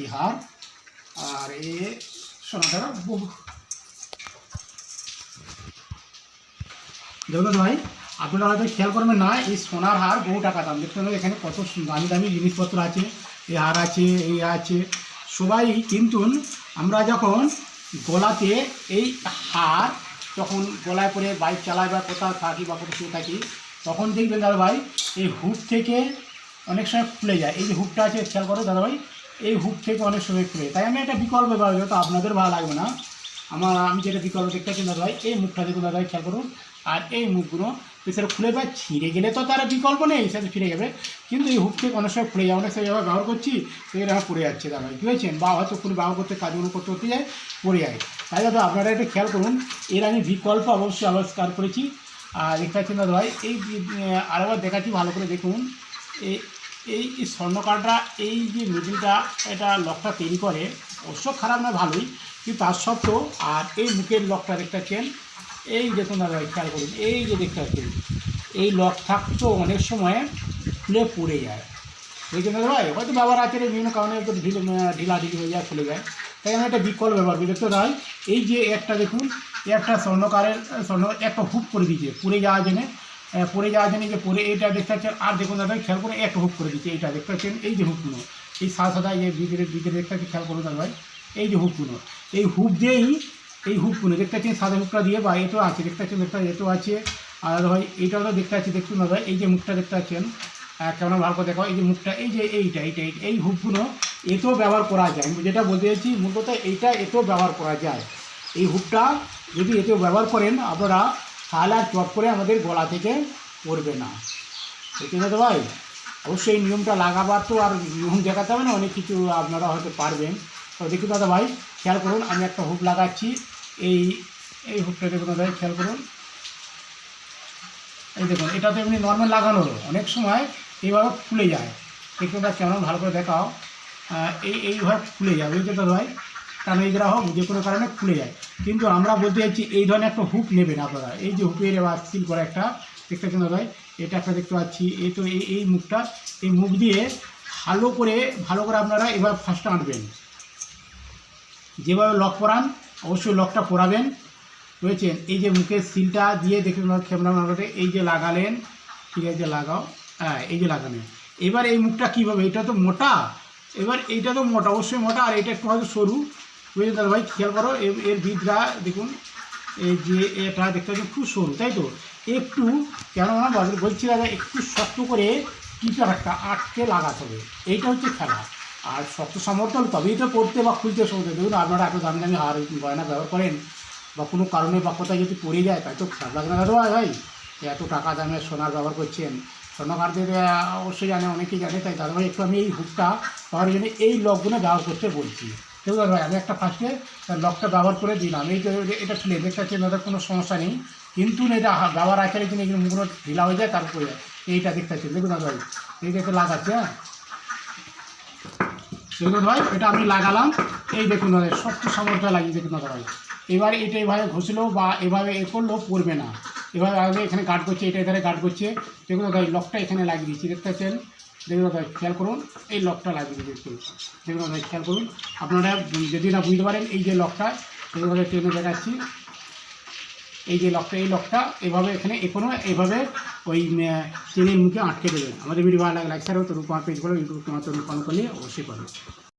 এই হার আর এ সোনাটার বহু দেখুন ভাই, আপনারা হয়তো খেয়াল করবেন না, এই সোনার হার বহু টাকা দাম দেখতে পাবেন এখানে কত দামি দামি জিনিসপত্র আছে এই হার আছে, এই আছে। সবাই কিন্তু আমরা যখন গলাতে এই হার যখন গলায় পরে বাইক চালাই বা কোথাও থাকি বা কোথাও শুয়ে থাকি, তখন দেখবেন দাদা ভাই, এই হুক থেকে অনেক সময় খুলে যায়। এই যে হুকটা আছে, খেয়াল করো দাদা ভাই এই হুক থেকে অনেক সময় খুলে তাই আমি একটা বিকল্প ব্যবহার করি, তো আপনাদের ভালো লাগবে না। আমার আমি যেটা বিকল্প দেখতে পাচ্ছি দাদা ভাই এই মুখটা দেখুন দাদা খেয়াল করুন। আর এই মুখগুলো সেটা খুলে বা ছিঁড়ে গেলে তো তার বিকল্প নেই সেটা ফিরে যাবে। কিন্তু এই হুক থেকে অনেক সময় খুলে যায় অনেক সময় ব্যবহার করছি এটা আমার পড়ে যাচ্ছে দাদা ভাই। বুঝেছেন বা হয়তো কোনো ব্যবহার করতে কাজগুলো করতে করতে যায় পড়ে যায়। তাই দাদা আপনারা একটু খেয়াল করুন এর আমি বিকল্প অবশ্যই আবিষ্কার করেছি। আর দেখতে পাচ্ছেন দাদা এই আরেকবার দেখাচ্ছি ভালো করে দেখুন। এই স্বর্ণকারটা, এই যে মিডিলটা এটা লকটা তৈরি করে, অবশ্য খারাপ না ভালোই, কিন্তু তার সত্ত্বেও, আর এই মুখের লকটা দেখতে পাচ্ছেন, এই দেখুন দাদা খেয়াল করুন, এই যে দেখতে পাচ্ছেন, এই লক থাকতেও অনেক সময় খুলে পড়ে যায়। বুঝছেন দাদা ভাই, হয়তো ব্যবহার আছে বিভিন্ন কারণে একটু ঢিল ঢিলা ঢিলি হয়ে যায়, খুলে যায়। তাই আমি একটা বিকল্প ব্যবহার করি, দেখতে এই যে একটা দেখুন, একটা স্বর্ণকারের, স্বর্ণ, একটা হুক করে দিয়েছে, পুড়ে যাওয়ার জন্যে। পড়ে যাওয়ার জন্য যে পরে এইটা দেখতে পাচ্ছেন আর দেখুন দাদা খেয়াল করে একটা হুক করে দিচ্ছে এইটা দেখতে পাচ্ছেন এই যে হুকগুলো এই সাদা সাদা এই ভিতরে ভিতরে দেখতে পাচ্ছি খেয়াল করুন দাদা ভাই এই যে হুকগুলো এই হুক দিয়েই এই হুকগুলো দেখতে পাচ্ছেন সাদা হুকটা দিয়ে বা এটো আছে দেখতে পাচ্ছেন দেখতে এটো আছে আর দাদা ভাই এইটাও তো দেখতে পাচ্ছি দেখুন দাদা এই যে মুখটা দেখতে পাচ্ছেন কেমন ভালো করে দেখো এই যে মুখটা এই যে এইটা এইটা এইটা, এই হুকগুলো এতেও ব্যবহার করা যায় আমি যেটা বলতে চাইছি মূলত এইটা এতেও ব্যবহার করা যায় এই হুকটা যদি এতেও ব্যবহার করেন আপনারা তাহলে আর চট করে আমাদের গলা থেকে পড়বে না। ঠিক আছে ভাই? অবশ্যই নিয়মটা লাগাবার তো আর নিয়ম দেখাতে হবে না, অনেক কিছু আপনারা হয়তো পারবেন। তো দেখুন দাদা ভাই, খেয়াল করুন, আমি একটা হুক লাগাচ্ছি। এই এই হুকটা দেখুন দাদা খেয়াল করুন। এই দেখুন, এটা তো এমনি নর্মাল লাগানো। অনেক সময় এইভাবে খুলে যায়। দেখুন দাদা কেমন ভালো করে দেখাও। এই, এইভাবে খুলে যায়, বুঝতে দাদা ভাই? কারণ এই হোক যে কোনো কারণে খুলে যায়। কিন্তু আমরা বলতে চাইছি এই ধরনের একটা হুক নেবেন আপনারা। এই যে হুকের এবার সিল করা একটা দেখতে পাচ্ছেন দাদা এটা একটা দেখতে পাচ্ছি। এই তো এই এই মুখটা, এই মুখ দিয়ে ভালো করে ভালো করে আপনারা এবার ফার্স্টটা আঁটবেন। যেভাবে লক পরান অবশ্যই লকটা পরাবেন বুঝেছেন? এই যে মুখের সিলটা দিয়ে দেখে আমাদের এই যে লাগালেন, ঠিক আছে, লাগাও হ্যাঁ এই যে লাগালেন। এবার এই মুখটা কীভাবে? এটা তো মোটা। এবার এইটা তো মোটা, অবশ্যই মোটা, আর এটা একটু হয়তো সরু। বুঝলেন ভাই খেয়াল করো এর- ভিতটা দেখুন এই যে এটা দেখতে পাচ্ছেন খুব সরু, তাই তো? একটু কেন না বলছি দাদা একটু শক্ত করে টিপা একটা আটকে লাগাতে হবে। এইটা হচ্ছে খেলা। আর শক্ত সমর্থন তবেই তো পড়তে বা খুলতে সমর্থন দেখুন, আপনারা এত দামি দামি হার গয়না ব্যবহার করেন, বা কোনো কারণে বা কোথায় যদি পড়ে যায়, তাই তো খারাপ লাগে না ভাই? ভাই, এত টাকা দামে সোনার ব্যবহার করছেন। স্বর্ণকারদের অবশ্যই জানে, অনেকেই জানে, তাই দাদা ভাই একটু আমি এই হুকটা ব্যবহারের জন্য এই লকগুলো ব্যবহার করতে বলছি। দাদা আমি একটা ফার্স্টে লকটা ব্যবহার করে দিলাম। এই এটা খুলে দেখতে পাচ্ছি দাদা কোনো সমস্যা নেই। কিন্তু এটা ব্যবহার আকারে কিন্তু এগুলো মুখগুলো ঢিলা হয়ে যায়, তারপরে এইটা দেখতে পাচ্ছি দেখুন ভাই এইটা তো লাগাচ্ছে হ্যাঁ? দেখুন ভাই, এটা আমি লাগালাম। এই দেখুন দাদা শক্ত সামর্থ্য লাগিয়ে দেখুন দাদা ভাই। এবার এটা এভাবে ঘষলেও বা এভাবে এ করলেও পড়বে না। এভাবে আগে এখানে গার্ড করছে, এটা এখানে গার্ড করছে। দেখুন দাদা লকটা এখানে লাগিয়ে দিচ্ছি দেখতে দেখুন ভাই খেয়াল করুন, এই লকটা লাগিয়ে দেখুন দেখুন ভাই খেয়াল করুন, আপনারা যদি না বুঝতে পারেন এই যে লকটা দেখুন ভাই ট্রেনে দেখাচ্ছি, এই যে লকটা এই লকটা এভাবে এখানে এখনও এভাবে ওই ট্রেনের মুখে আটকে দেবেন। আমাদের ভিডিও ভালো লাগে লাইক স্যার তো পেজ করো ইউটিউব তোমার তো ফলো করলে অবশ্যই পাবে